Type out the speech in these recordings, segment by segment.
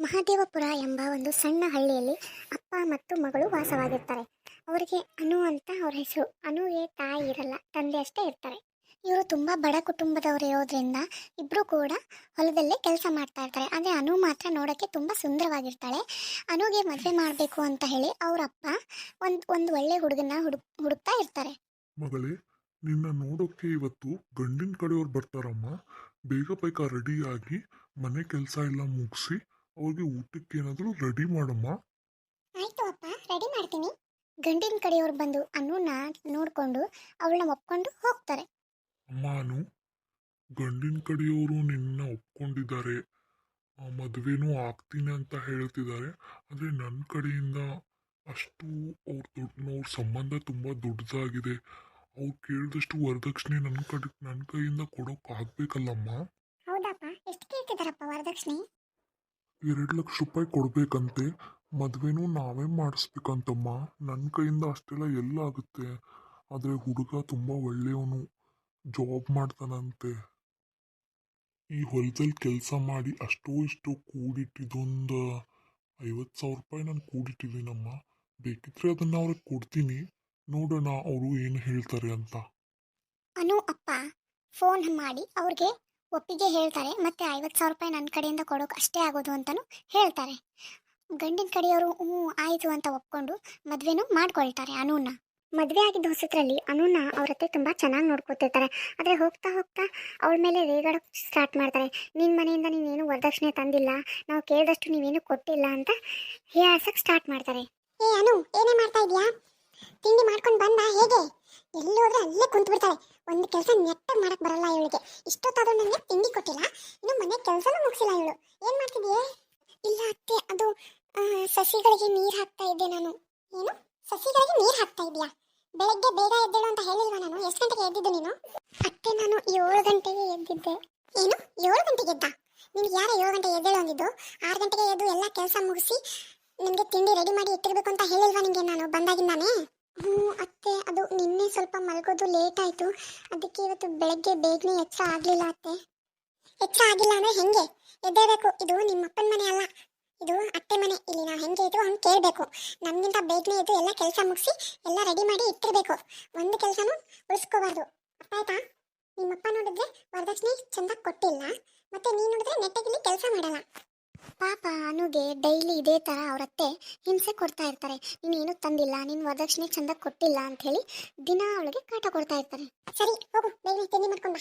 ಮಹಾದೇವಪುರ ಎಂಬ ಒಂದು ಸಣ್ಣ ಹಳ್ಳಿಯಲ್ಲಿ ಅಪ್ಪ ಮತ್ತು ಮಗಳು ವಾಸವಾಗಿರ್ತಾರೆ. ಅವರಿಗೆ ಅನು ಅಂತ ಅವರ ಹೆಸರು. ಅನುಗೆ ತಾಯಿ ಇರಲ್ಲ, ತಂದೆ ಅಷ್ಟೇ ಇರ್ತಾರೆ. ಇವರು ತುಂಬ ಬಡ ಕುಟುಂಬದವರು ಇರೋದ್ರಿಂದ ಇಬ್ಬರು ಕೂಡ ಹೊಲದಲ್ಲೇ ಕೆಲಸ ಮಾಡ್ತಾ ಇರ್ತಾರೆ. ಆದರೆ ಅನು ಮಾತ್ರ ನೋಡೋಕ್ಕೆ ತುಂಬ ಸುಂದರವಾಗಿರ್ತಾಳೆ. ಅನುಗೆ ಮದುವೆ ಮಾಡಬೇಕು ಅಂತ ಹೇಳಿ ಅವರ ಅಪ್ಪ ಒಂದು ಒಂದು ಒಳ್ಳೆ ಹುಡುಗನ ಹುಡುಕ್ ಹುಡುಕ್ತಾ ಇರ್ತಾರೆ. ಮಗಳೇ, ನಿನ್ನ ನೋಡೋಕ್ಕೆ ಇವತ್ತು ಗಂಡಿನ ಕಡೆಯವ್ರು ಬರ್ತಾರಮ್ಮ. ಬೇಗ ಬೇಗ ರೆಡಿಯಾಗಿ ಮನೆ ಕೆಲಸ ಎಲ್ಲ ಮುಗಿಸಿ ಅವ್ರಿಗೆ ಊಟಕ್ಕೆ ಏನಾದರೂ ರೆಡಿ ಮಾಡಮ್ಮ. ಆಯ್ತು ಅಪ್ಪ ರೆಡಿ ಮಾಡ್ತೀನಿ. ಗಂಡಿನ ಕಡೆಯವ್ರು ಬಂದು ಅನ್ನೂನ ನೋಡಿಕೊಂಡು ಅವಳನ್ನ ಒಪ್ಕೊಂಡು ಹೋಗ್ತಾರೆ. ಅಮ್ಮನು ಗಂಡಿನ ಕಡೆಯವರು ನಿನ್ನ ಒಪ್ಕೊಂಡಿದ್ದಾರೆ. ಮದುವೆನೂ ಆಗ್ತೀನಿ ಅಂತ ಹೇಳ್ತಿದ್ದಾರೆ. ಆದರೆ ನನ್ನ ಕಡೆಯಿಂದ ಅಷ್ಟು ಅವ್ರ ದೊಡ್ಡ ಅವ್ರ ಸಂಬಂಧ ತುಂಬ ದೊಡ್ಡದಾಗಿದೆ. ಅವ್ರು ಕೇಳಿದಷ್ಟು ವರದಕ್ಷಿಣೆ ನನ್ನ ಕಡೆ ನನ್ನ ಕೈಯಿಂದ ಕೊಡೋಕೆ ಆಗ್ಬೇಕಲ್ಲಮ್ಮ. ಹೌದಪ್ಪ ಎಷ್ಟು ಕೇಳ್ತಿದ್ದಾರಪ್ಪ ವರದಕ್ಷಿಣೆ? ಎರಡು ಲಕ್ಷ ರೂಪಾಯಿ ಕೊಡಬೇಕಂತೆ. ಮದುವೆನೂ ನಾವೇ ಮಾಡಿಸ್ಬೇಕಂತಮ್ಮ. ನನ್ನ ಕೈಯಿಂದ ಅಷ್ಟೆಲ್ಲ ಎಲ್ಲ ಆಗುತ್ತೆ. ಆದರೆ ಹುಡುಗ ತುಂಬ ಒಳ್ಳೆಯವನು. ಜಾಬ್ ಮಾಡ್ತಾನಂತೆ. ಈ ಹೊಲದಲ್ಲಿ ಕೆಲಸ ಮಾಡಿ ಅಷ್ಟೋ ಇಷ್ಟೋ ಕೂಡಿಟ್ಟಿದ್ದೊಂದು ಐವತ್ತು ಸಾವಿರ ರೂಪಾಯಿ ನಾನು ಕೂಡಿಟ್ಟಿದ್ದೀನಮ್ಮ. ಬೇಕಿದ್ರೆ ಅದನ್ನು ಅವ್ರಿಗೆ ಕೊಡ್ತೀನಿ. ನೋಡೋಣ ಅವರು ಏನು ಹೇಳ್ತಾರೆ ಅಂತ. ಅನು ಅಪ್ಪ ಫೋನ್ ಮಾಡಿ ಅವ್ರಿಗೆ ಒಪ್ಪಿಗೆ ಹೇಳ್ತಾರೆ, ಮತ್ತೆ ಐವತ್ತು ಸಾವಿರ ರೂಪಾಯಿ ನನ್ನ ಕಡೆಯಿಂದ ಕೊಡೋಕೆ ಅಷ್ಟೇ ಆಗೋದು ಅಂತಲೂ ಹೇಳ್ತಾರೆ. ಗಂಡಿನ ಕಡೆಯವರು ಹ್ಞೂ ಆಯಿತು ಅಂತ ಒಪ್ಕೊಂಡು ಮದುವೆನೂ ಮಾಡ್ಕೊಳ್ತಾರೆ ಅನೂನ ಮದುವೆ ಆಗಿದ್ದ ಹೊಸದ್ರಲ್ಲಿ ಅನೂನ ಅವ್ರ ಹತ್ತೆ ತುಂಬ ಚೆನ್ನಾಗಿ ನೋಡ್ಕೊತಿರ್ತಾರೆ. ಆದರೆ ಹೋಗ್ತಾ ಹೋಗ್ತಾ ಅವಳ ಮೇಲೆ ರೇಗಾಡೋಕೆ ಸ್ಟಾರ್ಟ್ ಮಾಡ್ತಾರೆ. ನಿನ್ನ ಮನೆಯಿಂದ ನೀನೇನು ವರದಕ್ಷಿಣೆ ತಂದಿಲ್ಲ? ನಾವು ಕೇಳಿದಷ್ಟು ನೀವೇನು ಕೊಟ್ಟಿಲ್ಲ ಅಂತ ಹೀಯಾಡ್ಸಕ್ಕೆ ಸ್ಟಾರ್ಟ್ ಮಾಡ್ತಾರೆ. ಏ ಅನು, ಏನೇ ಮಾಡ್ತಾ ಇದೀಯಾ ತಿಂಡಿ ಮಾಡ್ಕೊಂಡು ಬಂದ ಹೇಗೆ ಎಲ್ಲಿ ಹೋದ್ರೆ ಅಲ್ಲೇ ಕುಂತು ಬಿಡ್ತಾಳೆ ಒಂದು ಕೆಲಸ ನೆಟ್ಟಾಗಿ ಮಾಡಕ್ ಬರಲ್ಲ ಇವಳಿಗೆ ಇಷ್ಟೊತ್ತಾದ್ರೂ ನನಗೆ ತಿಂಡಿ ಕೊಟ್ಟಿಲ್ಲ ಇನ್ನು ಮನೆ ಕೆಲಸನೂ ಮುಗಿಸಿಲ್ಲ ಇವಳು ಏನ್ ಮಾಡ್ತಿದೀಯೇ ಇಲ್ಲ ಅತ್ತೆ ಅದು ಆ, ಸಸಿಗಳಿಗೆ ನೀರು ಹಾಕ್ತಾ ಇದ್ದೆ ನಾನು ಏನು ಸಸಿಗಳಿಗೆ ನೀರು ಹಾಕ್ತಾ ಇದೀಯಾ ಬೆಳಗ್ಗೆ ಬೇಗ ಎದ್ದೇಳು ಅಂತ ಹೇಳಿಲ್ವಾ ನಾನು ಎಷ್ಟು ಗಂಟೆಗೆ ಎದ್ದಿದ್ದು ಅತ್ತೆ ನಾನು ಏಳು ಗಂಟೆಗೆ ಎದ್ದಿದ್ದೆ. ಏನು? ಏಳು ಗಂಟೆಗೆ ಎದ್ದ? ನಿಮ್ಗೆ ಯಾರು ಏಳು ಗಂಟೆಗೆ ಎದ್ದೇಳು ಅಂದಿದ್ದು? ಆರು ಗಂಟೆಗೆ ಎದ್ದು ಎಲ್ಲ ಕೆಲಸ ಮುಗಿಸಿ ನಿಮಗೆ ತಿಂಡಿ ರೆಡಿ ಮಾಡಿ ಇಟ್ಟಿರ್ಬೇಕು ಅಂತ ಹೇಳಿಲ್ವಾ ನಿಮಗೆ ನಾನು? ಬಂದಾಗಿಂದಾನೆ ಹ್ಞೂ ಅತ್ತೆ, ಅದು ನಿನ್ನೆ ಸ್ವಲ್ಪ ಮಲಗೋದು ಲೇಟ್ ಆಯಿತು. ಅದಕ್ಕೆ ಇವತ್ತು ಬೆಳಗ್ಗೆ ಬೇಗನೆ ಎಚ್ಚರ ಆಗಲಿಲ್ಲ ಅತ್ತೆ. ಎಚ್ಚರ ಆಗಿಲ್ಲ ಅಂದರೆ ಹೆಂಗೆ? ಎದ್ದೇಳಬೇಕು. ಇದು ನಿಮ್ಮ ಅಪ್ಪನ ಮನೆ ಅಲ್ಲ. ಇದು ಅತ್ತೆ ಮನೆ. ಇಲ್ಲಿ ನಾವು ಹೆಂಗೆ ಇದ್ರು ಹಂಗೆ ಕೇಳಬೇಕು. ನಮಗಿಂತ ಬೇಗನೆ ಎದ್ದು ಎಲ್ಲ ಕೆಲಸ ಮುಗಿಸಿ ಎಲ್ಲ ರೆಡಿ ಮಾಡಿ ಇಟ್ಟಿರಬೇಕು. ಒಂದು ಕೆಲಸನೂ ಉಳಿಸ್ಕೋಬಾರ್ದು. ಆಯ್ತಾ? ನಿಮ್ಮಪ್ಪ ನೋಡಿದ್ರೆ ವರದಕ್ಷಿಣೆ ಚಂದ ಕೊಟ್ಟಿಲ್ಲ. ಮತ್ತೆ ನೀನು ನೋಡಿದ್ರೆ ನೆಟ್ಟಗಿಲ್ಲಿ ಕೆಲಸ ಮಾಡಲ್ಲ. ಪಾಪ ಅನುಗೆ ಡೈಲಿ ಇದೇ ಥರ ಅವರತ್ತೆ ಹಿಂಸೆ ಕೊಡ್ತಾ ಇರ್ತಾರೆ. ನೀನು ಏನೂ ತಂದಿಲ್ಲ, ನೀನು ವರದಕ್ಷಿಣೆ ಚಂದ ಕೊಟ್ಟಿಲ್ಲ ಅಂತ ಹೇಳಿ ದಿನ ಅವಳಿಗೆ ಕಾಟ ಕೊಡ್ತಾ ಇರ್ತಾರೆ. ಸರಿ, ಹೋಗು ಬೇಗನೆ ತಿಂಡಿ ಮಾಡ್ಕೊಂಡು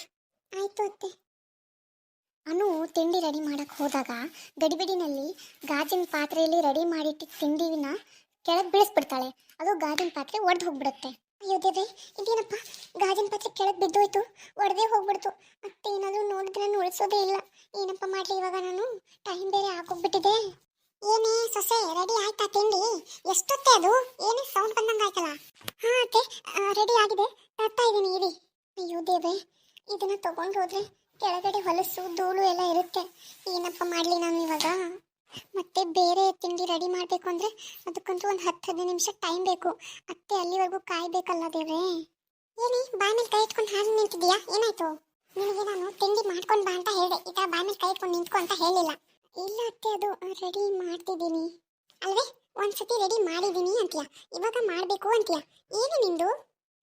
ಆಯ್ತು ಅತ್ತೆ. ಅನು ತಿಂಡಿ ರೆಡಿ ಮಾಡಕ್ ಹೋದಾಗ ಗಡಿಬಿಡಿನಲ್ಲಿ ಗಾಜಿನ ಪಾತ್ರೆಯಲ್ಲಿ ರೆಡಿ ಮಾಡಿಟ್ಟಿದ್ದ ತಿಂಡಿನ ಕೆಳಗೆ ಬೀಳಿಸ್ಬಿಡ್ತಾಳೆ. ಅದು ಗಾಜಿನ ಪಾತ್ರೆ ಒಡೆದು ಹೋಗ್ಬಿಡುತ್ತೆ. ಅಯ್ಯೋ ದೇವ್ರೆ ಇದೇನಪ್ಪ? ಗಾಜಿನ ಪಾತ್ರೆ ಕೆಳಗೆ ಬಿದ್ದೋಯ್ತು. ಒಡೆದೇ ಹೋಗ್ಬಿಡ್ತು. ಮತ್ತೆ ಏನಾದರೂ ನೋಡಿದ್ರೆ ಉಳಿಸೋದೇ ಇಲ್ಲ. ಏನಪ್ಪ ಮಾಡಲಿ ಇವಾಗ ನಾನು? ಟೈಮ್ ಬೇರೆ ಹಾಕೋಗ್ಬಿಟ್ಟಿದೆ ಏನೇ ಸೊಸೆ ರೆಡಿ ಆಯ್ತಾ ತಿಂಡಿ? ಎಷ್ಟೊತ್ತೆ ಅದು? ಏನೇ ಸೌಂಡ್ ಬಂದಂಗೆ ಆಯ್ತಲ್ಲ? ಹಾ ಅತ್ತೆ ರೆಡಿ ಆಗಿದೆ. ತರ್ತಾ ಇದ್ದೀನಿ, ಇರಿ. ಅಯ್ಯೋ ದೇವೆ ಇದನ್ನ ತಗೊಂಡು ಹೋದ್ರೆ ಕೆಳಗಡೆ ಹೊಲಸು, ಧೂಳು ಎಲ್ಲ ಇರುತ್ತೆ. ಏನಪ್ಪ ಮಾಡಲಿ ನಾನು ಇವಾಗ? ಮತ್ತೆ ಬೇರೆ ತಿಂಡಿ ರೆಡಿ ಮಾಡಬೇಕು ಅಂದ್ರೆ ಅದಕ್ಕಂತೂ ಒಂದು ಹತ್ತು ಹದಿನೈದು ನಿಮಿಷ ಟೈಮ್ ಬೇಕು. ಅತ್ತೆ ಅಲ್ಲಿವರೆಗೂ ಕಾಯ್ಬೇಕಲ್ಲ ದೇವ್ರೆ? ಏನೇ, ಬಾಯ್ ಮೇಲೆ ಕೈ ಇಟ್ಕೊಂಡು ಹಾಗೆ ನಿಂತಿದ್ಯಾ ಏನಾಯ್ತು? ನಿನಗೆ ನಾನು ತಿಂಡಿ ಮಾಡ್ಕೊಂಡು ಬಾ ಅಂತ ಹೇಳಿದೆ. ಈ ಥರ ಬಾಯ್ ಮೇಲೆ ಕೈ ಇಟ್ಕೊಂಡು ನಿಂತ್ಕೊ ಅಂತ ಹೇಳಿಲ್ಲ. ಇಲ್ಲ ಅತ್ತೆ, ಅದು ರೆಡಿ ಮಾಡ್ತಿದ್ದೀನಿ. ಅಲ್ವೇ? ಒಂದ್ಸತಿ ರೆಡಿ ಮಾಡಿದ್ದೀನಿ ಅಂತೀಯ? ಇವಾಗ ಮಾಡಬೇಕು ಅಂತೀಯ? ಏನು ನಿಂದು?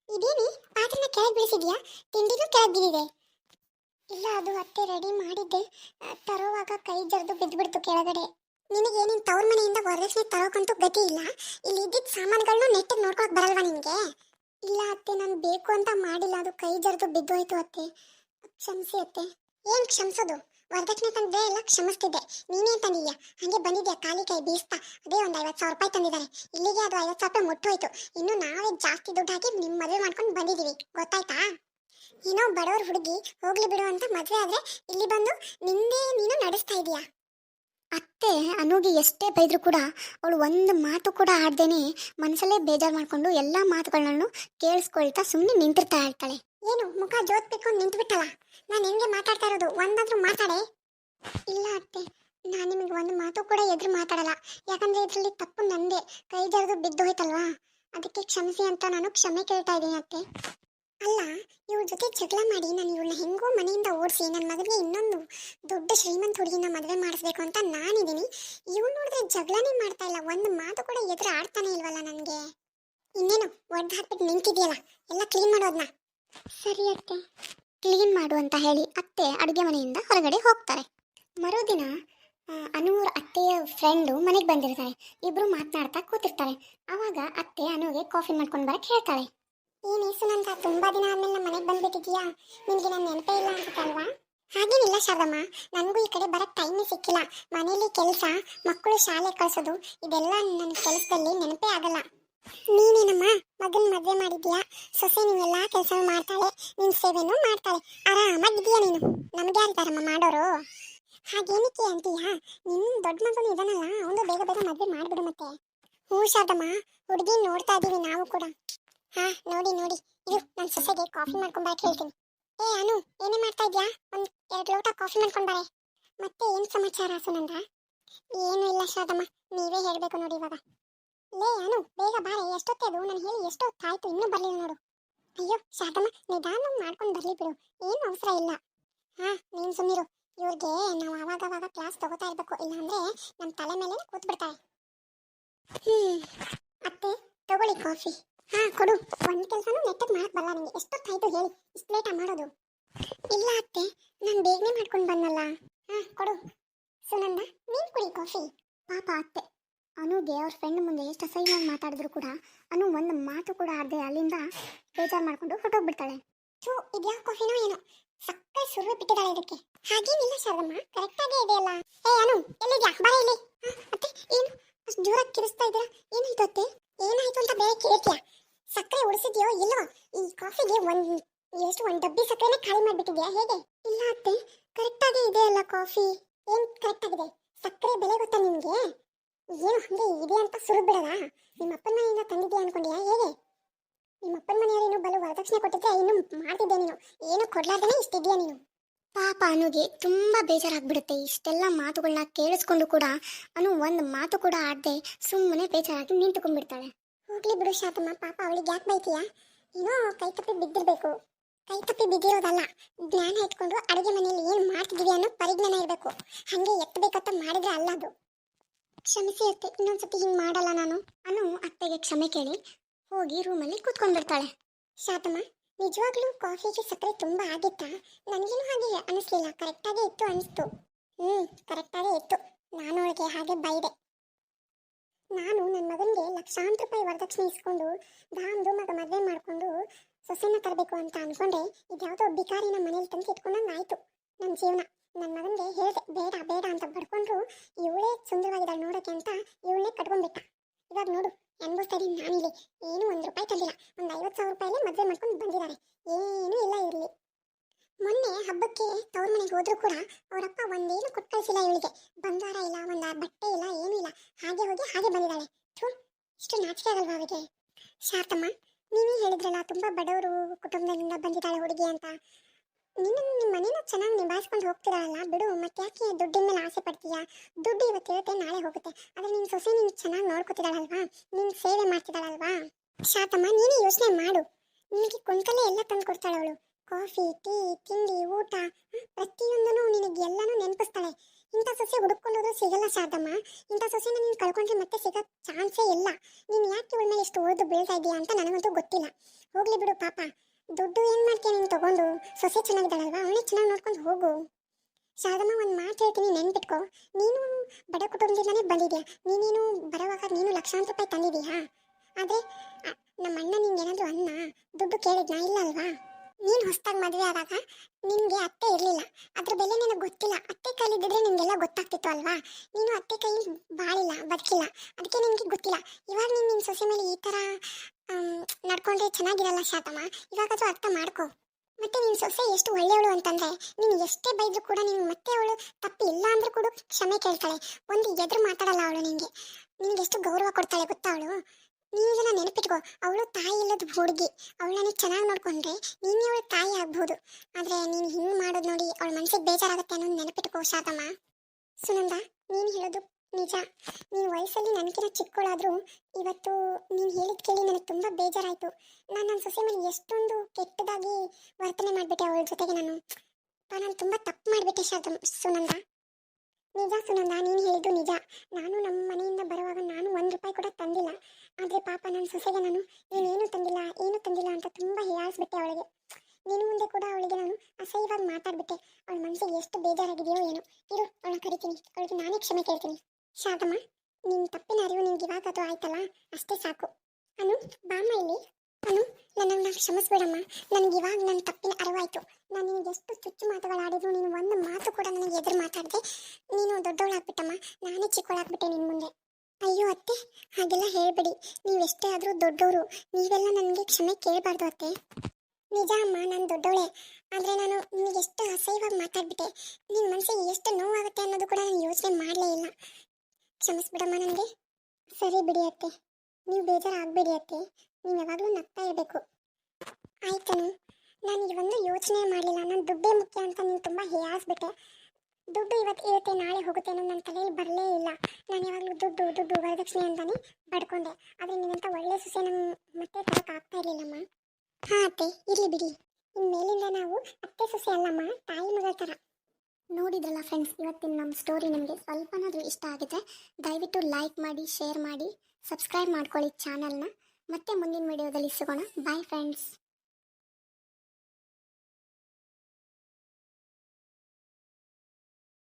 ಇದೇನಿ? ಪಾತ್ರನ ಕೆಳಗೆ ಬೀಳಿಸಿದ್ಯಾ? ತಿಂಡಿನೂ ಕೆಳಗೆ ಬಿದ್ದಿದೆ ಇಲ್ಲ, ಅದು ಅತ್ತೆ ರೆಡಿ ಮಾಡಿದ್ದೆ. ತರುವಾಗ ಕೈ ಜರಿದು ಬಿದ್ದುಬಿಡ್ತು ಕೆಳಗಡೆ. ನಿನಗೆ ನಿನ್ ತವ್ರ ಮನೆಯಿಂದ ವರದಕ್ಷಿಣೆ ತರೋಕಂತೂ ಗತಿ ಇಲ್ಲ. ಇಲ್ಲಿ ಇದ್ದಿದ್ದ ಸಾಮಾನುಗಳನ್ನೂ ನೆಟ್ಟಿಗೆ ನೋಡ್ಕೊಳಕ್ ಬರಲ್ವಾ ನಿನಗೆ? ಇಲ್ಲ ಅತ್ತೆ, ನಾನು ಬೇಕು ಅಂತ ಮಾಡಿಲ್ಲ. ಅದು ಕೈ ಜರಿದು ಬಿದ್ದೋಯ್ತು ಅತ್ತೆ. ಕ್ಷಮಿಸಿ ಅತ್ತೆ. ಏನು ಕ್ಷಮಿಸೋದು? ವರದಕ್ಷಿಣೆ ತಂದೆ ಎಲ್ಲ ಕ್ಷಮಿಸ್ತಿದ್ದೆ. ನೀನೇ ತಂದಿದ್ಯಾ? ಹಂಗೆ ಬಂದಿದ್ಯಾ? ಖಾಲಿ ಕೈ ಬೀಸ್ತಾ? ಅದೇ ಒಂದು ಐವತ್ತು ಸಾವಿರ ರೂಪಾಯಿ ತಂದಿದ್ದಾರೆ. ಇಲ್ಲಿಗೆ ಅದು ಐವತ್ತು ಸಾವಿರ ರೂಪಾಯಿ ಮುಟ್ಟೋಯ್ತು. ಇನ್ನು ನಾವೇ ಜಾಸ್ತಿ ದುಡ್ಡು ಹಾಕಿ ನಿಮ್ಮ ಮದುವೆ ಮಾಡ್ಕೊಂಡು ಬಂದಿದ್ದೀವಿ. ಗೊತ್ತಾಯ್ತಾ? ಏನೋ ಬಡವ್ರ ಹುಡುಗಿ ಹೋಗ್ಲಿ ಬಿಡು ಅಂತ ಮದುವೆ ಆದ್ರೆ ಇಲ್ಲಿ ಬಂದು ನಿಂದೇ ನೀನು ನಡೆಸ್ತಾ ಇದೀಯಾ? ಅತ್ತೆ ಅನುಗೆ ಎಷ್ಟೇ ಬೈದ್ರು ಕೂಡ ಅವಳು ಒಂದು ಮಾತು ಕೂಡ ಆಡ್ದೇನೆ ಮನಸ್ಸಲ್ಲೇ ಬೇಜಾರು ಮಾಡ್ಕೊಂಡು ಎಲ್ಲ ಮಾತುಗಳನ್ನು ಕೇಳಿಸ್ಕೊಳ್ತಾ ಸುಮ್ಮನೆ ನಿಂತಿರ್ತಾ ಇರ್ತಾಳೆ. ಏನು, ಮುಖ ಜೋತ್ ನಿಂತು ಬಿಟ್ಟಲ್ಲ ನಾನು ಹೆಂಗೆ ಮಾತಾಡ್ತಾ ಇರೋದು? ಒಂದಾದ್ರೂ ಮಾತಾಡೆ. ಇಲ್ಲ ಅತ್ತೆ, ನಾನು ನಿಮಗೆ ಒಂದು ಮಾತು ಕೂಡ ಎದುರು ಮಾತಾಡಲ್ಲ. ಯಾಕಂದ್ರೆ ಇದರಲ್ಲಿ ತಪ್ಪು ನಂದೇ. ಕೈ ಜರಿದು ಬಿದ್ದು ಹೋಯ್ತಲ್ವಾ? ಅದಕ್ಕೆ ಕ್ಷಮಿಸಿ ಅಂತ ನಾನು ಕ್ಷಮೆ ಕೇಳ್ತಾ ಇದ್ದೀನಿ ಅತ್ತೆ. ಅಲ್ಲ ಇವ್ರ ಜೊತೆ ಜಗಳ ಮಾಡಿ ನಾನು ಇವಳನ್ನ ಹೆಂಗೋ ಮನೆಯಿಂದ ಓಡಿಸಿ ನನ್ನ ಮಗನಿಗೆ ಇನ್ನೊಂದು ದೊಡ್ಡ ಶ್ರೀಮಂತ ಹುಡುಗಿನ ಮದುವೆ ಮಾಡಿಸ್ಬೇಕು ಅಂತ ನಾನಿದ್ದೀನಿ ಜಗಳನೇ ಮಾಡ್ತಾ ಇಲ್ಲ, ಒಂದು ಮಾತು ಕೂಡ ಎದುರು ಆಡ್ತಾನೆ ಇಲ್ವಲ್ಲ ನನಗೆ. ಇನ್ನೇನು, ಒಡ್ದು ಹಾಕ್ಬಿಟ್ಟು ನಿಂತಿದೆಯಲ್ಲ, ಎಲ್ಲ ಕ್ಲೀನ್ ಮಾಡೋದನ್ನ ಸರಿ ಅತ್ತೆ. ಕ್ಲೀನ್ ಮಾಡು ಅಂತ ಹೇಳಿ ಅತ್ತೆ ಅಡುಗೆ ಮನೆಯಿಂದ ಹೊರಗಡೆ ಹೋಗ್ತಾರೆ. ಮರುದಿನ ಅನೂರ್ ಅತ್ತೆಯ ಫ್ರೆಂಡು ಮನೆಗೆ ಬಂದಿರ್ತಾರೆ. ಇಬ್ಬರು ಮಾತನಾಡ್ತಾ ಕೂತಿರ್ತಾರೆ. ಆವಾಗ ಅತ್ತೆ ಅನುಗೆ ಕಾಫಿ ಮಾಡ್ಕೊಂಡು ಬರಕ್ಕೆ ಹೇಳ್ತಾಳೆ. ಏನೇ ಸುನಂದ ತುಂಬಾ ದಿನ ಆದ್ಮೇಲೆ ನಮ್ಮ ಮನೆಗೆ ಬಂದ್ಬಿಟ್ಟಿದ್ಯಾ? ನಿನ್ಗೆ ನನ್ನ ನೆನಪೇ ಇಲ್ಲ ಅನ್ಸುತ್ತಲ್ವಾ ಹಾಗೇನಿಲ್ಲ ಶಾರದಮ್ಮ. ನನಗೂ ಈ ಕಡೆ ಬರಕ್ ಟೈಮೇ ಸಿಕ್ಕಿಲ್ಲ. ಮನೇಲಿ ಕೆಲಸ, ಮಕ್ಕಳು ಶಾಲೆ ಕಳ್ಸೋದು, ಇದೆಲ್ಲ ನನ್ನ ಕೆಲಸದಲ್ಲಿ ನೆನಪೇ ಆಗಲ್ಲ. ನೀನೇನಮ್ಮ, ಮಗನ್ ಮದ್ವೆ ಮಾಡಿದ್ಯಾ? ಸೊಸೆ ನೀನೆಲ್ಲಾ ಕೆಲಸ ಮಾಡ್ತಾಳೆ, ನಿನ್ ಸೇವೆನೂ ಮಾಡ್ತಾಳೆ. ಆರಾಮಾಗಿದ್ಯಾ ನೀನು? ನಮ್ಗೆ ಯಾರಿದಾರಮ್ಮ ಮಾಡೋರು? ಹಾಗೇನಕ್ಕೆ ಅಂತೀಯಾ? ನಿನ್ ದೊಡ್ಡ ಮಗನು ಇದನ್ನಲ್ಲ ಅವನು ಬೇಗ ಬೇಗ ಮದ್ವೆ ಮಾಡ್ಬಿಡು ಮತ್ತೆ. ಹ್ಞೂ ಶಾರದಮ್ಮ ಹುಡುಗಿ ನೋಡ್ತಾ ಇದೀವಿ ನಾವು ಕೂಡ. ಹಾ, ನೋಡಿ ನೋಡಿ. ಇದು ನನ್ನ ಸೊಸೆಗೆ ಕಾಫಿ ಮಾಡ್ಕೊಂಡ್ ಬರಕ್ ಹೇಳ್ತೀನಿ. ಏ, ಅನು, ಏನೇ ಮಾಡ್ತಾ ಇದ್ಯಾ? ಒಂದ್ ಎರಡು ಲೋಟ ಕಾಫಿ ಮಾಡ್ಕೊಂಡ್ ಬಾರೆ. ಮತ್ತೆ ಏನ್ ಸಮಾಚಾರ, ಸುನಂದ? ಏನು ಇಲ್ಲ ಶಾರದಮ್ಮ ನೀವೇ ಹೇಳ್ಬೇಕು ನೋಡಿ ಇವಾಗ. ಲೇ, ಅನು, ಬೇಗ ಬಾರೆ. ಎಷ್ಟೊತ್ತದು ನಾನು ಹೇಳಿ ಎಷ್ಟೊತ್ತಾಯ್ತು? ಇನ್ನೂ ಬರ್ಲಿಲ್ಲ ನೋಡು. ಅಯ್ಯೋ ಶಾರದಮ್ಮ ನಿಧಾನ ಮಾಡ್ಕೊಂಡು ಬರ್ಲಿ ಬಿಡು. ಏನು ಅವಸರ ಇಲ್ಲ. ಹಾ, ನೀನ್ ಸುಮ್ಮಿರು ಇವ್ರಿಗೆ ನಾವು ಅವಾಗ ಕ್ಲಾಸ್ ತಗೋತಾ ಇರ್ಬೇಕು. ಇಲ್ಲಾಂದ್ರೆ ನಮ್ಮ ತಲೆ ಮೇಲೆ ಕೂತ್ ಬಿಡ್ತಾರೆ ಹ್ಮ್, ಅತ್ತೆ, ತಗೊಳ್ಳಿ ಕಾಫಿ. ಹಾ, ಕೊಡು. ಒಂದ್ ಕೆಲಸನು ನೆಟ್ಟಗ್ ಮಾಡಕ್ ಬರಲ್ಲ ನಿಂಗೆ. ಎಷ್ಟೊತ್ತಾಯ್ತು ಹೇಳಿ. ಇಷ್ಟು ಲೇಟ ಮಾಡೋದು. ಇಲ್ಲ ಅತ್ತೆ, ನಾನು ಬೇಗನೆ ಮಾಡ್ಕೊಂಡು ಬಂದಲ್ಲ ಹಾ, ಕೊಡು. ಸುನಂದ, ನೀನು ಕುಡಿ ಕಾಫಿ ಪಾಪ ಅತ್ತೆ. ಅನುಗೆ ಅವ್ರ ಫ್ರೆಂಡ್ ಮುಂದೆ ಎಷ್ಟು ಅಸಹ್ಯವಾಗಿ ಮಾತಾಡಿದ್ರು ಕೂಡ, ಅನು ಒಂದು ಮಾತು ಕೂಡ ಆಡದೆ ಅಲ್ಲಿಂದ ಬೇಜಾರು ಮಾಡ್ಕೊಂಡು ಹೊರಟೋಗ್ಬಿಡ್ತಾಳೆ. ಥೂ ಇದ್ಯಾವ ಕಾಫಿನೋ ಏನೋ? ಸಕ್ಕ ಸುರುವೆ ಬಿಟ್ಟಿದ್ದಾಳೆ ಇದಕ್ಕೆ. ಹಾಗೇನಿಲ್ಲ ಶಾರದಮ್ಮ ಕರೆಕ್ಟ್ ಆಗೇ ಇದೆಯಲ್ಲ ಏ, ಅನು, ಎಲ್ಲಿದ್ಯಾ? ಬರ ಇಲ್ಲಿ. ಅತ್ತೆ, ಏನು? ಅಷ್ಟು ಜೋರಾಗಿ ಕಿರಿಸ್ತಾ ಇದ್ದೀರಾ? ಏನಾಯ್ತು ಅತ್ತೆ ಏನಾಯ್ತು ಅಂತ ಬೇರೆ ಕೇಳ್ತೀಯಾ ಸಕ್ಕರೆ ಉಳಿಸಿದ್ಯೋ ಇಲ್ಲವೋ ಈ ಕಾಫಿಗೆ ಒಂದ್ ಎಷ್ಟು ಒಂದ್ ಡಬ್ಬಿ ಸಕ್ಕರೆನೇ ಖಾಲಿ ಮಾಡ್ಬಿಟ್ಟಿದ್ಯಾ? ಹೇಗೆ? ಇಲ್ಲ ಅತ್ತೆ ಕರೆಕ್ಟ್ ಆಗಿ ಇದೆ ಅಲ್ಲ ಕಾಫಿ. ಏನ್ ಕರೆಕ್ಟ್ ಆಗಿದೆ? ಸಕ್ಕರೆ ಬೆಲೆ ಗೊತ್ತಾ ನಿಮ್ಗೆ? ಏನು ಹಂಗೆ ಇದೆ ಅಂತ ಸುರು ಬಿಡಲ್ಲ ನಿಮ್ಮ ಅಪ್ಪನ ಮನೆಯಿಂದ ತಂದಿದ್ಯಾ ಅನ್ಕೊಂಡ್ಯಾ? ಹೇಗೆ? ನಿಮ್ಮ ಅಪ್ಪನ ಮನೆಯವರು ಏನು ಬಲು ವರದಕ್ಷಿಣೆ ಕೊಟ್ಟಿದ್ರೆ ಇನ್ನು ಮಾಡ್ತಿದ್ದೆ ನೀನು? ಏನು ಕೊಡ್ಲಾರ್ದೇನೆ ಇಷ್ಟಿದ್ಯಾ ನೀನು? ಪಾಪ ಅನುಗೆ, ತುಂಬ ಬೇಜಾರಾಗ್ಬಿಡುತ್ತೆ. ಇಷ್ಟೆಲ್ಲ ಮಾತುಗಳನ್ನ ಕೇಳಿಸ್ಕೊಂಡು ಕೂಡ ಅನು ಒಂದು ಮಾತು ಕೂಡ ಆಡದೆ ಸುಮ್ಮನೆ ಬೇಜಾರಾಗಿ ನಿಂತುಕೊಂಡ್ಬಿಡ್ತಾಳೆ. ಹೋಗ್ಲಿ ಬಿಡು ಶಾತಮ್ಮ, ಪಾಪ ಅವಳಿಗೆ ಯಾಕೆ ಬೈತೀಯಾ? ಏನೋ ಕೈ ತಪ್ಪಿ ಬಿದ್ದಿರ್ಬೇಕು. ಕೈ ತಪ್ಪಿ ಬಿದ್ದಿರೋದಲ್ಲ, ಜ್ಞಾನ ಇಟ್ಕೊಂಡು ಅಡುಗೆ ಮನೆಯಲ್ಲಿ ಏನು ಮಾಡ್ತಿದೀವಿ ಅನ್ನೋ ಪರಿಜ್ಞಾನ ಇರಬೇಕು. ಹಾಗೆ ಎತ್ತಬೇಕಂತ ಮಾಡಿದ್ರೆ ಅಲ್ಲ ಅದು. ಕ್ಷಮಿಸಿ ಅತ್ತೆ, ಇನ್ನೊಂದ್ಸತಿ ಹಿಂಗೆ ಮಾಡಲ್ಲ ನಾನು ಅನು ಅತ್ತೆಗೆ ಕ್ಷಮೆ ಕೇಳಿ ಹೋಗಿ ರೂಮಲ್ಲಿ ಕೂತ್ಕೊಂಡ್ಬಿಡ್ತಾಳೆ. ಶಾತಮ್ಮ, ನಿಜವಾಗ್ಲೂ ಕಾಫಿಗೆ ಸಕ್ಕರೆ ತುಂಬಾ ಆಗಿತ್ತಾ? ನನಗೇನು ಹಾಗೆ ಅನಿಸ್ಲಿಲ್ಲ. ಕರೆಕ್ಟಾಗೇ ಇತ್ತು ಅನಿಸ್ತು. ಹ್ಞೂ ಕರೆಕ್ಟಾಗೇ ಇತ್ತು. ನಾನು ಅವಳಿಗೆ ಹಾಗೆ ಬೈದೆ. ನಾನು ನನ್ನ ಮಗನಿಗೆ ಲಕ್ಷಾಂತರ ರೂಪಾಯಿ ವರದಕ್ಷಿಣೆ ಇಸ್ಕೊಂಡು ದಾಮ್ದು ಮಗ ಮದುವೆ ಮಾಡಿಕೊಂಡು ಸೊಸೆನ ತರಬೇಕು ಅಂತ ಅನ್ಕೊಂಡೆ, ಇದ್ಯಾವುದೋ ಬಿಕಾರಿನ ಮನೇಲಿ ತಂದು ಇಟ್ಕೊಂಡಂಗೆ ಆಯಿತು. ನನ್ನ ಜೀವನ. ನನ್ನ ಮಗನಿಗೆ ಹೇಳಿದೆ, ಬೇಡ ಬೇಡ ಅಂತ ಬಡ್ಕೊಂಡ್ರು ಇವಳೇ ಸುಂದರವಾಗಿದ್ದಾಳೆ ನೋಡೋಕೆ ಅಂತ ಇವಳೇ ಕಟ್ಕೊಂಡ್ಬಿಟ್ಟ. ಇವಾಗ ನೋಡು ಅನ್ಭವಿಸ್ತಾ ಇದ್ದೀನಿ ನಾನಿಲ್ಲಿ. ಏನು ಒಂದು ರೂಪಾಯಿ ತಂದಿಲ್ಲ. ಒಂದು ಐವತ್ತು ಸಾವಿರ ರೂಪಾಯಿಲಿ ಮದುವೆ ಮಾಡ್ಕೊಂಡು ಬಂದಿದ್ದಾರೆ. ಏನೂ ಇಲ್ಲ ಇರಲಿ ಮೊನ್ನೆ ಹಬ್ಬಕ್ಕೆ ತವ್ರ ಮನೆಗೆ ಹೋದ್ರು ಕೂಡ ಅವರಪ್ಪ ಒಂದೇನು ಕೊಟ್ಟು ಕಳಿಸಿಲ್ಲ ಇವಳಿಗೆ. ಬಂಗಾರ ಇಲ್ಲ, ಒಂದು ಬಟ್ಟೆ ಇಲ್ಲ, ಏನೂ ಇಲ್ಲ. ಹಾಗೆ ಹೋಗಿ ಹಾಗೆ ಬಂದಿದ್ದಾಳೆ. ಥೂ, ಇಷ್ಟು ನಾಚಿಕೆ ಆಗಲ್ವಾ ಅವಳಿಗೆ? ಶಾರ್ತಮ್ಮ ನೀವೇ ಹೇಳಿದ್ರಲ್ಲ, ತುಂಬ ಬಡವರು ಕುಟುಂಬದಿಂದ ಬಂದಿದ್ದಾಳೆ ಹುಡುಗಿ ಅಂತ. ನಿನ್ನ ನಿಮ್ಮ ಮನೇನ ಚೆನ್ನಾಗಿ ನಿಭಾಯಿಸ್ಕೊಂಡು ಹೋಗ್ತಿರಲ್ಲ ಬಿಡು ಮತ್ತೆ ಯಾಕೆ ದುಡ್ಡಿನ ಮೇಲೆ ಆಸೆ ಪಡ್ತೀಯಾ? ದುಡ್ಡು ಇವತ್ತು ಇರುತ್ತೆ ನಾಳೆ ಹೋಗುತ್ತೆ. ಆದ್ರೆ ನಿನ್ನ ಸೊಸೆ ನೀನು ಚೆನ್ನಾಗಿ ನೋಡ್ಕೊತಿದ್ದಾಳಲ್ವಾ ನಿನ್ನ ಸೇವೆ ಮಾಡ್ತಿದ್ದಾಳಲ್ವಾ ಶಾತಮ್ಮ ನೀನೇ ಯೋಚನೆ ಮಾಡು. ನಿನಗೆ ಕುಂತಲೇ ಎಲ್ಲ ತಂದು ಕೊಡ್ತಾಳೆ ಅವಳು. ಕಾಫಿ, ಟೀ, ತಿಂಡಿ, ಊಟ ಪ್ರತಿಯೊಂದನ್ನು ನಿನಗೆ ಎಲ್ಲನೂ ನೆನಪಿಸ್ತಾಳೆ. ಇಂಥ ಸೊಸೆ ಹುಡುಕೊಳ್ಳೋದು ಸಿಗಲ್ಲ ಶಾರದಮ್ಮ. ಇಂಥ ಸೊಸೆನ ನೀನು ಕಳ್ಕೊಂಡ್ರೆ ಮತ್ತೆ ಸಿಗೋ ಚಾನ್ಸೇ ಇಲ್ಲ. ನೀನು ಯಾಕೆ ಇವಳನ್ನ ಎಷ್ಟು ಓದು ಬೀಳ್ತಾ ಇದೀಯಾ ಅಂತ ನನಗಂತೂ ಗೊತ್ತಿಲ್ಲ. ಹೋಗ್ಲಿ ಬಿಡು ಪಾಪ. ದುಡ್ಡು ಏನು ಮಾಡ್ತೀಯ ನೀನು ತಗೊಂಡು? ಸೊಸೆ ಚೆನ್ನಾಗಿದ್ದಾಳಲ್ವಾ? ಅವಳೇ ಚೆನ್ನಾಗಿ ನೋಡ್ಕೊಂಡು ಹೋಗು. ಶಾರದಮ್ಮ, ಒಂದು ಮಾತು ಹೇಳ್ತೀನಿ, ನೆನ್ಪಿಟ್ಕೋ. ನೀನು ಬಡ ಕುಟುಂಬದಿಂದನೇ ಬಂದಿದ್ಯಾ? ನೀನೇನು ಬರೋವಾಗ ನೀನು ಲಕ್ಷಾಂತರ ರೂಪಾಯಿ ತಂದಿದೀಯಾ ಆದರೆ ನಮ್ಮ ಅಣ್ಣ ನಿಂಗೆ ಏನಾದರೂ ಅನ್ನ? ದುಡ್ಡು ಕೇಳಿದ್ನಾ? ಇಲ್ಲ ಅಲ್ವಾ? ನೀನು ಹೊಸದಾಗಿ ಮದುವೆ ಆದಾಗ ನಿನ್ಗೆ ಅತ್ತೆ ಇರಲಿಲ್ಲ. ಅದ್ರ ಬೆಲೆ ನಿನಗೆ ಗೊತ್ತಿಲ್ಲ. ಅತ್ತೆ ಕೈಲಿದ್ದಿದ್ರೆ ನಿನ್ಗೆಲ್ಲ ಗೊತ್ತಾಗ್ತಿತ್ತು ಅಲ್ವಾ? ನೀನು ಅತ್ತೆ ಕೈ ಬಾಳಿಲ್ಲ ಬದುಕಿಲ್ಲ. ಅದಕ್ಕೆ ನಿನ್ಗೆ ಗೊತ್ತಿಲ್ಲ. ಇವಾಗ ನೀನು ನಿನ್ನ ಸೊಸೆ ಮೇಲೆ ಈ ಆಮ್, ನಡ್ಕೊಂಡ್ರೆ ಚೆನ್ನಾಗಿರಲ್ಲ ಶಾತಮ್ಮ? ಇವಾಗಾದ್ರೂ ಅರ್ಥ ಮಾಡ್ಕೊ. ಮತ್ತೆ ನಿನ್ನ ಸೊಸೆ ಎಷ್ಟು ಒಳ್ಳೆಯವಳು ಅಂತಂದ್ರೆ ನೀನು ಎಷ್ಟೇ ಬೈದ್ರು ಕೂಡ ನಿನ್ ಮತ್ತೆ ಅವಳು ತಪ್ಪು ಇಲ್ಲ ಅಂದ್ರೆ ಕೂಡ ಕ್ಷಮೆ ಕೇಳ್ತಾಳೆ. ಒಂದು ಎದುರು ಮಾತಾಡಲ್ಲ ಅವಳು ನಿಂಗೆ. ನಿನ್ಗೆ ಎಷ್ಟು ಗೌರವ ಕೊಡ್ತಾಳೆ ಗೊತ್ತಾ ಅವಳು? ನೀನು ನೆನಪಿಟ್ಕೋ, ಅವಳು ತಾಯಿ ಇಲ್ಲದ ಹುಡುಗಿ. ಅವಳನ್ನ ಚೆನ್ನಾಗಿ ನೋಡ್ಕೊಂಡ್ರೆ ನೀನೇ ಅವಳ ತಾಯಿ ಆಗ್ಬೋದು. ಆದ್ರೆ ನೀನು ಹಿಂಗ್ ಮಾಡೋದು ನೋಡಿ ಅವಳ ಮನಸ್ಸಿಗೆ ಬೇಜಾರಾಗುತ್ತೆ ಅನ್ನೋದು ನೆನಪಿಟ್ಕೋ, ಶಾತಮ್ಮ. ಸುನಂದ, ನೀನು ಹೇಳೋದು ನಿಜ. ನೀನು ವಯಸ್ಸಲ್ಲಿ ನನಗಿನ ಚಿಕ್ಕವಳಾದರೂ ಇವತ್ತು ನೀನು ಹೇಳಿದ ಕೇಳಿ ನನಗೆ ತುಂಬ ಬೇಜಾರಾಯಿತು. ನಾನು ನನ್ನ ಸೊಸೆ ಮೇಲೆ ಎಷ್ಟೊಂದು ಕೆಟ್ಟದಾಗಿ ವರ್ತನೆ ಮಾಡಿಬಿಟ್ಟೆ ಅವಳ ಜೊತೆಗೆ ನಾನು. ನಾನು ತುಂಬ ತಪ್ಪು ಮಾಡಿಬಿಟ್ಟೆ ಶಾತಮ್ಮ ಸುನಂದ. ನಿಜ ಸುನಂದ, ನೀನು ಹೇಳಿದ್ದು ನಿಜ. ನಾನು ನಮ್ಮ ಮನೆಯಿಂದ ಬರುವಾಗ ನಾನು ಒಂದು ರೂಪಾಯಿ ಕೂಡ ತಂದಿಲ್ಲ. ಆದರೆ ಪಾಪ, ನನ್ನ ಸೊಸೆಗೆ ನಾನು ನೀನೇನು ತಂದಿಲ್ಲ, ಏನು ತಂದಿಲ್ಲ ಅಂತ ತುಂಬ ಹೀಯಾಳಿಸ್ಬಿಟ್ಟೆ ಅವಳಿಗೆ. ನಿನ್ನ ಮುಂದೆ ಕೂಡ ಅವಳಿಗೆ ನಾನು ಅಸಹ್ಯವಾಗಿ ಮಾತಾಡ್ಬಿಟ್ಟೆ. ಅವಳ ಮನಸ್ಸಿಗೆ ಎಷ್ಟು ಬೇಜಾರಾಗಿದೆಯೋ ಏನೋ. ಇರು, ಅವಳನ್ನ ಕರಿತೀನಿ. ಅವಳಿಗೆ ನಾನೇ ಕ್ಷಮೆ ಕೇಳ್ತೀನಿ. ಶಾತಮ್ಮ ನಿನ್ನ ತಪ್ಪಿನ ಅರಿವು ನಿನ್ಗೆ ಇವಾಗ ಅದು ಆಯ್ತಲ್ಲ? ಅಷ್ಟೇ ಸಾಕು. ಅನು ಬಾಮ್ಮ ಇಲ್ಲಿ. ಅನು, ನನ್ನನ್ನು ಕ್ಷಮಿಸ್ಬೇಡಮ್ಮ. ನನಗೆ ಇವಾಗ ನನ್ನ ತಪ್ಪಿನ ಅರಿವಾಯ್ತು. ನಾನು ನಿನಗೆ ಎಷ್ಟು ಚುಚ್ಚು ಮಾತುಗಳಾಡಿದ್ರು, ನೀನು ಒಂದು ಮಾತು ಕೂಡ ನನಗೆ ಎದುರು ಮಾತಾಡಿದೆ. ನೀನು ದೊಡ್ಡವಳಾಗ್ಬಿಟ್ಟಮ್ಮ. ನಾನೇ ಚಿಕ್ಕವಳಾಗ್ಬಿಟ್ಟೆ ನಿನ್ನ ಮುಂದೆ. ಅಯ್ಯೋ ಅತ್ತೆ, ಹಾಗೆಲ್ಲ ಹೇಳಬೇಡಿ. ನೀವೆಷ್ಟೇ ಆದರೂ ದೊಡ್ಡವರು, ನೀವೆಲ್ಲ ನನಗೆ ಕ್ಷಮೆ ಕೇಳಬಾರ್ದು ಅತ್ತೆ. ನಿಜ ಅಮ್ಮ, ನಾನು ದೊಡ್ಡವಳೆ. ಆದರೆ ನಾನು ನಿಮಗೆ ಎಷ್ಟು ಅಸಹ್ಯವಾಗಿ ಮಾತಾಡ್ಬಿಟ್ಟೆ. ನಿನ್ನ ಮನಸ್ಸಿಗೆ ಎಷ್ಟು ನೋವಾಗುತ್ತೆ ಅನ್ನೋದು ಕೂಡ ನಾನು ಯೋಚನೆ ಮಾಡಲೇ ಇಲ್ಲ. ಕ್ಷಮಿಸ್ಬಿಡಮ್ಮ ನನಗೆ. ಸರಿ ಬಿಡಿ ಅತ್ತೆ. ನೀವು ಬೇಜಾರಾಗಬೇಡಿ ಅತ್ತೆ. ನೀವು ಯಾವಾಗಲೂ ನಗ್ತಾ ಇರಬೇಕು. ಆಯ್ತನು. ನಾನು ಒಂದು ಯೋಚನೆ ಮಾಡಲಿಲ್ಲ. ನಾನು ದುಡ್ಡೇ ಮುಖ್ಯ ಅಂತ ನೀನು ತುಂಬ ಹೇಯಾಸ್ಬಿಟ್ಟೆ. ದುಡ್ಡು ಇವತ್ತು ಇರುತ್ತೆ, ನಾಳೆ ಹೋಗುತ್ತೆ ಅನ್ನೋ ನನ್ನ ತಲೆಯಲ್ಲಿ ಬರಲೇ ಇಲ್ಲ. ನಾನು ಯಾವಾಗಲೂ ದುಡ್ಡು ದುಡ್ಡು ವರದಕ್ಷಿಣೆ ಅಂತಾನೆ ಪಡ್ಕೊಂಡೆ ಆದರೆ ನೀನಂತ ಒಳ್ಳೆ ಸೊಸೆ ನಮ್ಮ ಮತ್ತೆ ಆಗ್ತಾ ಇರಲಿಲ್ಲಮ್ಮ. ಹಾಂ ಅತ್ತೆ, ಇರಲಿ ಬಿಡಿ. ಇನ್ನು ಮೇಲಿಂದ ನಾವು ಅತ್ತೆ ಸೊಸೆ ಅಲ್ಲಮ್ಮ, ತಾಯಿ ಮಗಳ ಥರ ನೋಡಿದ್ರಲ್ಲ ಫ್ರೆಂಡ್ಸ್ ಇವತ್ತಿನ ನಮ್ಮ ಸ್ಟೋರಿ ನಿಮಗೆ ಸ್ವಲ್ಪನಾದರೂ ಇಷ್ಟ ಆಗಿದೆ ದಯವಿಟ್ಟು ಲೈಕ್ ಮಾಡಿ ಶೇರ್ ಮಾಡಿ ಸಬ್ಸ್ಕ್ರೈಬ್ ಮಾಡ್ಕೊಳ್ಳಿ ಚಾನಲ್ನ ಮತ್ತೆ ಮುಂದಿನ ವಿಡಿಯೋದಲ್ಲಿ ಸಿಗೋಣ. Bye friends